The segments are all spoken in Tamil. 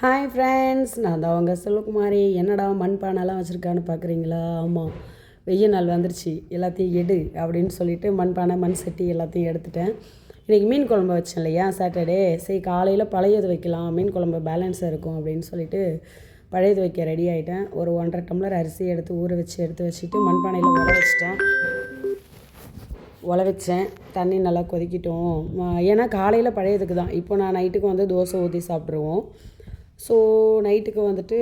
ஹாய் ஃப்ரெண்ட்ஸ் நான் தான் அவங்க செல்வகுமாரி. என்னடா மண்பானைலாம் வச்சுருக்கான்னு பார்க்குறீங்களா ஆமாம் வெய்ய நாள் வந்துருச்சு. எல்லாத்தையும் எடு அப்படின்னு சொல்லிட்டு மண்பானை மண் சட்டி எல்லாத்தையும் எடுத்துட்டேன். இன்றைக்கி மீன் குழம்பு வச்சேன் இல்லையா? சாட்டர்டே சரி காலையில் பழையது வைக்கலாம். மீன் குழம்பு பேலன்ஸாக இருக்கும் அப்படின்னு சொல்லிட்டு பழையது வைக்க ரெடி ஆகிட்டேன் ஒரு ஒன்றரை டம்ளர் அரிசி எடுத்து ஊற வச்சு எடுத்து வச்சுட்டு மண்பானையில் உர வச்சிட்டேன். உல வச்சேன். தண்ணி நல்லா கொதிக்கட்டும். ஏன்னா காலையில் பழையதுக்கு தான். இப்போ நான் நைட்டுக்கு வந்து தோசை ஊற்றி சாப்பிட்ருவோம் ஸோ நைட்டுக்கு வந்துட்டு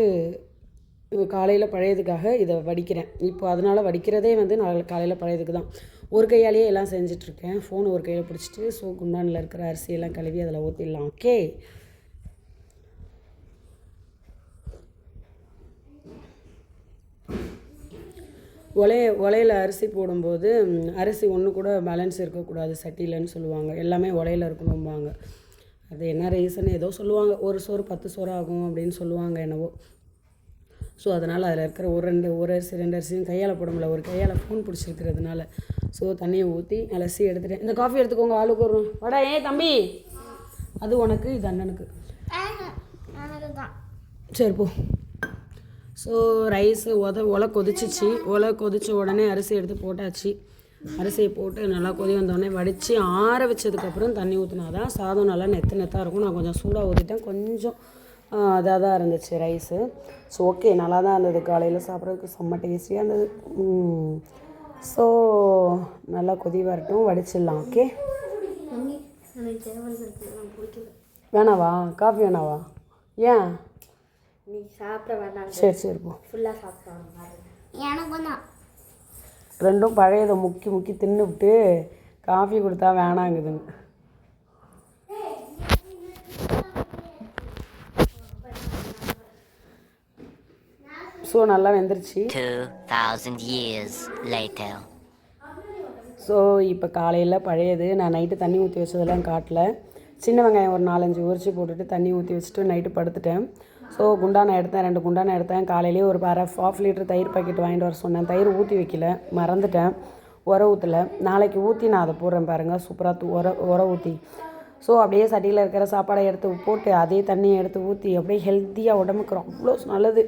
காலையில் பழையதுக்காக இதை வடிக்கிறேன். இப்போ அதனால் வடிக்கிறதே வந்து நான் காலையில் பழையதுக்கு தான். ஒரு கையாலேயே எல்லாம் செஞ்சிட்ருக்கேன். ஃபோன் ஒரு கையில் பிடிச்சிட்டு ஸோ குண்டானில் இருக்கிற அரிசியெல்லாம் கழுவி அதில் ஊற்றிடலாம் ஓகே ஒலைய ஒலையில் அரிசி போடும்போது அரிசி ஒன்று கூட பேலன்ஸ் இருக்கக்கூடாது. சட்டியிலன்னு சொல்லுவாங்க. எல்லாமே ஒலையில் இருக்கணும்பாங்க. அது என்ன ரீசன் ஏதோ சொல்லுவாங்க ஒரு சோறு பத்து சோறு ஆகும் அப்படின்னு சொல்லுவாங்க என்னவோ. ஸோ அதனால் அதில் இருக்கிற ஒரு ரெண்டு ஒரு அரிசி ரெண்டு அரிசியும் கையால் போட முடியல ஒரு கையால் ஃபோன் பிடிச்சிருக்கிறதுனால. ஸோ தண்ணியை ஊற்றி அலசி எடுத்துட்டேன் இந்த காஃபி எடுத்துக்கோங்க ஆளுக்கு ஒரு வடா ஏ தம்பி. அது உனக்கு இது அண்ணனுக்கு. தான் சரி போ. ஸோ ரைஸு உத ஒலை கொதிச்சிச்சு. ஒலை கொதிச்ச உடனே அரிசி எடுத்து போட்டாச்சு. அரிசியை போட்டு நல்லா கொதி வந்தோடனே வடித்து ஆற வச்சதுக்கப்புறம் தண்ணி ஊற்றினா தான் சாதம் நல்லா நெத்து நெத்தாக இருக்கும். நான் கொஞ்சம் சூடாக ஊற்றிட்டேன் கொஞ்சம் இதாக தான் இருந்துச்சு ரைஸு. ஸோ ஓகே நல்லா தான் இருந்தது. காலையில் சாப்பிட்றதுக்கு செம்ம டேஸ்டியாக இருந்தது. ஸோ நல்லா கொதி வரட்டும். வடிச்சிடலாம். ஓகே வேணாவா? காஃபி வேணாவா? ஏன்? நீ சாப்பிட வேண்டாம் சரி சரி போ. ஃபுல்லாக சாப்பிட்டாங்க எனக்கு தான். ரெண்டும் பழையதை முக்கி முக்கி தின்னுவிட்டு காஃபி கொடுத்தா வேணாங்குதுங்க. ஸோ நல்லா வெந்துருச்சு. 2,000 years later. ஸோ இப்போ காலையில் பழையது. நான் நைட்டு தண்ணி ஊற்றி வச்சதெல்லாம் காட்டல. சின்ன வெங்காயம் ஒரு நாலஞ்சு உரிச்சு போட்டுட்டு தண்ணி ஊற்றி வச்சுட்டு நைட்டு படுத்துட்டேன். ஸோ குண்டான எடுத்தேன் ரெண்டு குண்டான எடுத்தேன். காலையிலேயே ஒரு அரை ஆஃப் லிட்டர் தயிர் பாக்கெட் வாங்கிட்டு வர சொன்னேன். தயிர் ஊற்றி வைக்கல மறந்துட்டேன். உர ஊற்றல நாளைக்கு ஊற்றி நான் அதை போடுறேன் பாருங்கள் சூப்பராக தூ உர உர ஊற்றி ஸோ அப்படியே சட்டியில் இருக்கிற சாப்பாடை எடுத்து போட்டு அதே தண்ணியை எடுத்து ஊற்றி அப்படியே ஹெல்த்தியாக உடம்புக்கு அவ்வளோ நல்லது.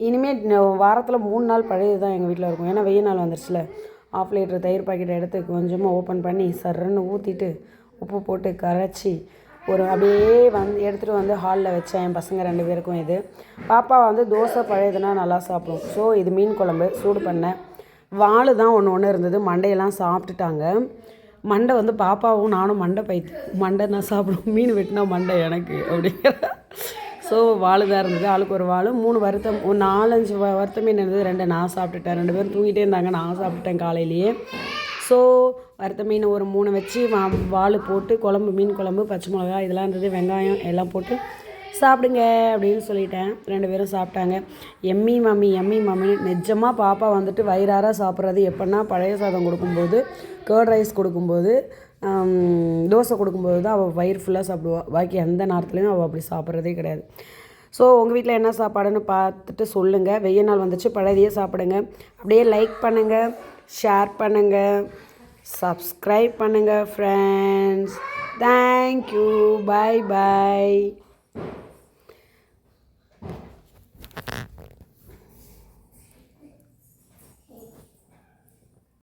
இனிமேல் வாரத்தில் மூணு நாள் பழையது தான் எங்கள் வீட்டில் இருக்கும். ஏன்னா வெயில் நாள் வந்துருச்சுல. ஆஃப் லிட்டர் தயிர் பாக்கெட் எடுத்து கொஞ்சமாக ஓப்பன் பண்ணி சர்ன்னு ஊற்றிட்டு உப்பு போட்டு கரைச்சி ஒரு அப்படியே வந்து எடுத்துகிட்டு வந்து ஹாலில் வச்சேன். என் பசங்க ரெண்டு பேருக்கும் இது. பாப்பா வந்து தோசை பழையதுன்னா நல்லா சாப்பிடும். ஸோ இது மீன் குழம்பு. சூடு பண்ணேன். வாள் தான் ஒன்று ஒன்று இருந்தது. மண்டையெல்லாம் சாப்பிட்டுட்டாங்க. மண்டை வந்து பாப்பாவும் நானும் மண்டை பைத்து மண்டை நான் சாப்பிடுவோம் மீன் வெட்டினா மண்டை எனக்கு அப்படிங்கிற. ஸோ வாழு தான் இருந்தது. ஆளுக்கு ஒரு வாழு மூணு வருத்தம் ஒரு நாலஞ்சு வ மீன் இருந்தது ரெண்டு நான் சாப்பிட்டுட்டேன். ரெண்டு பேரும் தூங்கிட்டே இருந்தாங்க. நான் சாப்பிட்டேன் காலையிலேயே. ஸோ வறுத்த மீன் ஒரு மூணு வச்சு வா வாள் போட்டு குழம்பு மீன் குழம்பு பச்சை மிளகா இதெல்லாம் இருந்தது வெங்காயம் எல்லாம் போட்டு சாப்பிடுங்க அப்படின்னு சொல்லிட்டேன். ரெண்டு பேரும் சாப்பிட்டாங்க. எம்மி மம்மி எம்மி மம்மி நிஜமாக பாப்பா வந்துட்டு வயிறார சாப்பிட்றது எப்படின்னா பழைய சாதம் கொடுக்கும்போது கேர்ட் ரைஸ் கொடுக்கும்போது தோசை கொடுக்கும்போது தான் அவள் வயிறு ஃபுல்லாக சாப்பிடுவா. பாக்கி எந்த நேரத்துலையும் அவள் அப்படி சாப்பிட்றதே கிடையாது. ஸோ உங்கள் வீட்டில் என்ன சாப்பாடுன்னு பார்த்துட்டு சொல்லுங்கள் வெய்ய நாள் வந்துச்சு. பழையதையே சாப்பிடுங்க. அப்படியே லைக் பண்ணுங்கள் ஷேர் பண்ணுங்கள் சப்ஸ்கிரைப் பண்ணுங்கள் ஃப்ரெண்ட்ஸ் தேங்க்யூ பை பை